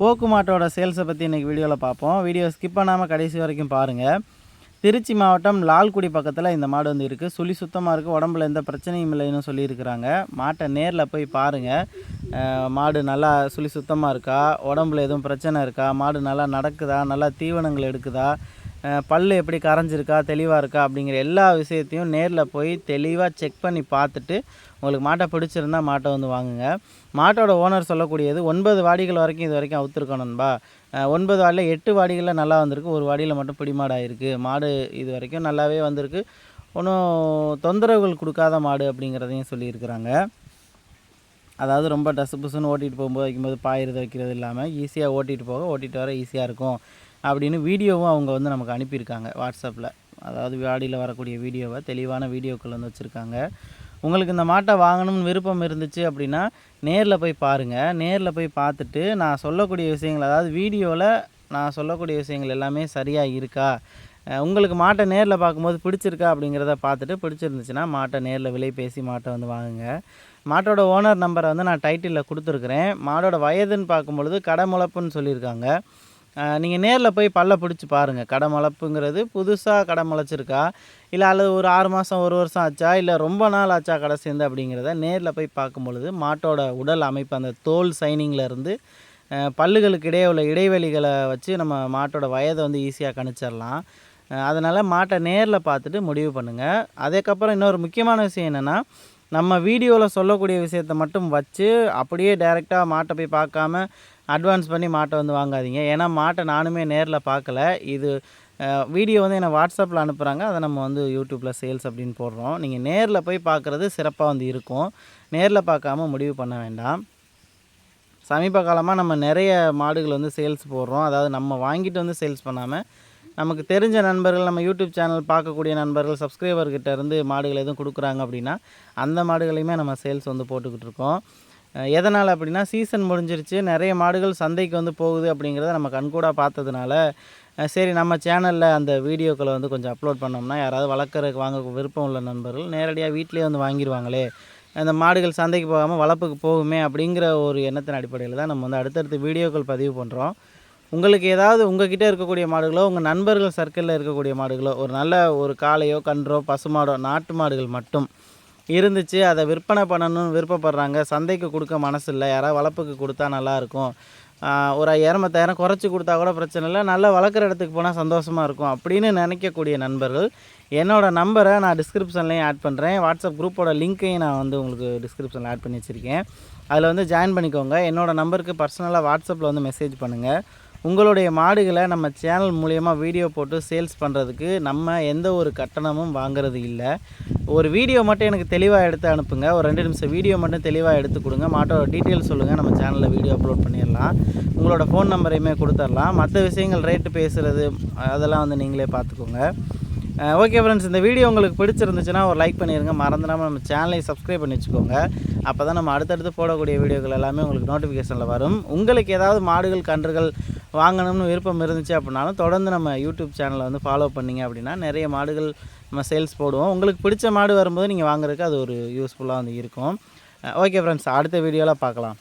போக்கு மாட்டோட சேல்ஸை பற்றி இன்றைக்கி வீடியோவில் பார்ப்போம். வீடியோ ஸ்கிப் பண்ணாமல் கடைசி வரைக்கும் பாருங்கள் திருச்சி மாவட்டம் லால்குடி பக்கத்தில் இந்த மாடு வந்து இருக்குது சுழி சுத்தமாக இருக்குது உடம்புல எந்த பிரச்சனையும் இல்லைன்னு சொல்லியிருக்கிறாங்க. மாட்டை நேரில் போய் பாருங்கள் மாடு நல்லா சுழி சுத்தமாக இருக்கா? உடம்புல எதுவும் பிரச்சனை இருக்கா? மாடு நல்லா நடக்குதா? நல்லா தீவனங்கள் எடுக்குதா? பல் பல்லு எப்படி கரைஞ்சிருக்கா தெளிவாக இருக்கா அப்படிங்கிற எல்லா விஷயத்தையும் நேரில் போய் தெளிவாக செக் பண்ணி பார்த்துட்டு உங்களுக்கு மாட்டை பிடிச்சிருந்தா மாட்டை வந்து வாங்குங்க. மாட்டோட ஓனர் சொல்லக்கூடியது ஒன்பது வாடிகள் வரைக்கும் இது வரைக்கும் அவுத்துருக்கோம் நண்பா. ஒன்பது வாடியில் எட்டு வாடிகளில் நல்லா வந்திருக்கு. ஒரு வாடியில் மட்டும் பிடிமாடாயிருக்கு. மாடு இது வரைக்கும் நல்லாவே வந்திருக்கு. ஒன்றும் தொந்தரவுகள் கொடுக்காத மாடு அப்படிங்கிறதையும் சொல்லியிருக்கிறாங்க. அதாவது ரொம்ப டசு புசுன்னு ஓட்டிகிட்டு போகும்போது வைக்கும்போது பாயிறது வைக்கிறது இல்லாமல் ஈஸியாக ஓட்டிகிட்டு போக ஓட்டிகிட்டு வர ஈஸியாக இருக்கும். அப்படின்னு வீடியோவும் அவங்க வந்து நமக்கு அனுப்பியிருக்காங்க வாட்ஸ்அப்பில். அதாவது வாடியில் வரக்கூடிய வீடியோவை தெளிவான வீடியோக்கள் வந்து வச்சுருக்காங்க. உங்களுக்கு இந்த மாட்டை வாங்கணும்னு விருப்பம் இருந்துச்சு அப்படின்னா நேரில் போய் பாருங்கள் நேரில் போய் பார்த்துட்டு நான் சொல்லக்கூடிய விஷயங்கள் அதாவது வீடியோவில் நான் சொல்லக்கூடிய விஷயங்கள் எல்லாமே சரியாக இருக்கா? உங்களுக்கு மாட்டை நேரில் பார்க்கும்போது பிடிச்சிருக்கா அப்படிங்கிறத பார்த்துட்டு பிடிச்சிருந்துச்சுன்னா மாட்டை நேரில் விலை பேசி மாட்டை வந்து வாங்குங்க. மாட்டோட ஓனர் நம்பரை வந்து நான் டைட்டிலில் கொடுத்துருக்குறேன். மாடோட வயதுன்னு பார்க்கும்பொழுது கடமுளப்புன்னு சொல்லியிருக்காங்க. நீங்கள் நேரில் போய் பல்ல பிடிச்சி பாருங்கள் கடை முளப்புங்கிறது புதுசாக கடை முளைச்சிருக்கா இல்லை அல்லது ஒரு ஆறு மாதம் ஒரு வருஷம் ஆச்சா? இல்லை ரொம்ப நாள் ஆச்சா கடை சேர்ந்து அப்படிங்கிறத நேரில் போய் பார்க்கும் பொழுது மாட்டோட உடல் அமைப்பு அந்த தோல் சைனிங்கில் இருந்து பல்லுகளுக்கு இடையே உள்ள இடைவெளிகளை வச்சு நம்ம மாட்டோட வயதை வந்து ஈஸியாக கணிச்சிடலாம் அதனால் மாட்டை நேரில் பார்த்துட்டு முடிவு பண்ணுங்கள் அதுக்கப்புறம் இன்னொரு முக்கியமான விஷயம் என்னென்னா நம்ம வீடியோவில் சொல்லக்கூடிய விஷயத்த மட்டும் வச்சு அப்படியே டைரெக்டாக மாட்டை போய் பார்க்காம அட்வான்ஸ் பண்ணி மாட்டை வந்து வாங்காதீங்க. ஏன்னா மாட்டை நானுமே நேரில் பார்க்கல. இது வீடியோ வந்து என்னை வாட்ஸ்அப்பில் அனுப்புகிறாங்க அதை நம்ம வந்து யூடியூப்பில் சேல்ஸ் அப்படின்னு போடுறோம். நீங்கள் நேரில் போய் பார்க்குறது சிறப்பாக வந்து இருக்கும். நேரில் பார்க்காம முடிவு பண்ண வேண்டாம். சமீப காலமாக நம்ம நிறைய மாடுகள் வந்து சேல்ஸ் போடுறோம். அதாவது நம்ம வாங்கிட்டு வந்து சேல்ஸ் பண்ணாமல் நமக்கு தெரிஞ்ச நண்பர்கள் நம்ம யூடியூப் சேனல் பார்க்கக்கூடிய நண்பர்கள் சப்ஸ்கிரைபர்கிட்ட இருந்து மாடுகள் எதுவும் கொடுக்குறாங்க அப்படின்னா அந்த மாடுகளையுமே நம்ம சேல்ஸ் வந்து போட்டுக்கிட்டு இருக்கோம். எதனால் அப்படின்னா சீசன் முடிஞ்சிருச்சு நிறைய மாடுகள் சந்தைக்கு வந்து போகுது அப்படிங்கிறத நம்ம கண்கூடாக பார்த்ததுனால சரி நம்ம சேனலில் அந்த வீடியோக்களை வந்து கொஞ்சம் அப்லோட் பண்ணோம்னா யாராவது வளர்க்குறதுக்கு வாங்க விருப்பம் உள்ள நண்பர்கள் நேரடியாக வீட்டிலேயே வந்து வாங்கிடுவாங்களே அந்த மாடுகள் சந்தைக்கு போகாமல் வளர்ப்புக்கு போகுமே அப்படிங்கிற ஒரு எண்ணத்தின் அடிப்படையில் தான் நம்ம வந்து அடுத்தடுத்து வீடியோக்கள் பதிவு பண்ணுறோம் உங்களுக்கு ஏதாவது உங்ககிட்ட இருக்கக்கூடிய மாடுகளோ உங்கள் நண்பர்கள் சர்க்கிளில் இருக்கக்கூடிய மாடுகளோ ஒரு நல்ல ஒரு காளையோ கன்றோ பசுமாடோ நாட்டு மாடுகள் மட்டும் இருந்துச்சு அதை விற்பனை பண்ணணும்னு விருப்பப்படுறாங்க சந்தைக்கு கொடுக்க மனசு இல்லை யாராவது வளர்ப்புக்கு கொடுத்தா நல்லாயிருக்கும். ஒரு ஐயாயிரம் பத்தாயிரம் குறைச்சி கொடுத்தா கூட பிரச்சனை இல்லை நல்லா வளர்க்குற இடத்துக்கு போனால் சந்தோஷமாக இருக்கும் அப்படின்னு நினைக்கக்கூடிய நண்பர்கள் என்னோடய நம்பரை நான் டிஸ்கிரிப்ஷன்லேயும் ஆட் பண்ணுறேன் வாட்ஸ்அப் குரூப்போட லிங்க்கையும் நான் வந்து உங்களுக்கு டிஸ்கிரிப்ஷனில் ஆட் பண்ணி வச்சுருக்கேன் அதில் வந்து ஜாயின் பண்ணிக்கோங்க. என்னோடய நம்பருக்கு பர்சனலாக வாட்ஸ்அப்பில் வந்து மெசேஜ் பண்ணுங்கள் உங்களுடைய மாடுகளை நம்ம சேனல் மூலியமாக வீடியோ போட்டு சேல்ஸ் பண்ணுறதுக்கு நம்ம எந்த ஒரு கட்டணமும் வாங்குறது இல்லை. ஒரு வீடியோ மட்டும் எனக்கு தெளிவாக எடுத்து அனுப்புங்க. ஒரு ரெண்டு நிமிஷம் வீடியோ மட்டும் தெளிவாக எடுத்து கொடுங்க. மாட்டோட டீட்டெயில் சொல்லுங்கள் நம்ம சேனலில் வீடியோ அப்லோட் பண்ணிடலாம். உங்களோட ஃபோன் நம்பரையுமே கொடுத்துடலாம். மற்ற விஷயங்கள் ரேட்டு பேசுகிறது அதெல்லாம் வந்து நீங்களே பார்த்துக்கோங்க. ஓகே ஃப்ரெண்ட்ஸ் இந்த வீடியோ உங்களுக்கு பிடிச்சிருந்துச்சுன்னா ஒரு லைக் பண்ணிடுங்க மறந்துடாமல் நம்ம சேனலை சப்ஸ்கிரைப் பண்ணி வச்சுக்கோங்க. அப்போ தான் நம்ம அடுத்தடுத்து போடக்கூடிய வீடியோக்கள் எல்லாமே உங்களுக்கு நோட்டிஃபிகேஷனில் வரும். உங்களுக்கு ஏதாவது மாடுகள் கன்றுகள் வாங்கணும்னு விருப்பம் இருந்துச்சு அப்படின்னாலும் தொடர்ந்து நம்ம யூடியூப் சேனலை வந்து ஃபாலோ பண்ணீங்க அப்படின்னா நிறைய மாடுகள் நம்ம சேல்ஸ் போடுவோம். உங்களுக்கு பிடிச்ச மாடு வரும்போது நீங்கள் வாங்குறதுக்கு அது ஒரு யூஸ்ஃபுல்லாக வந்து இருக்கும். ஓகே ஃப்ரெண்ட்ஸ் அடுத்த வீடியோவில் பார்க்கலாம்.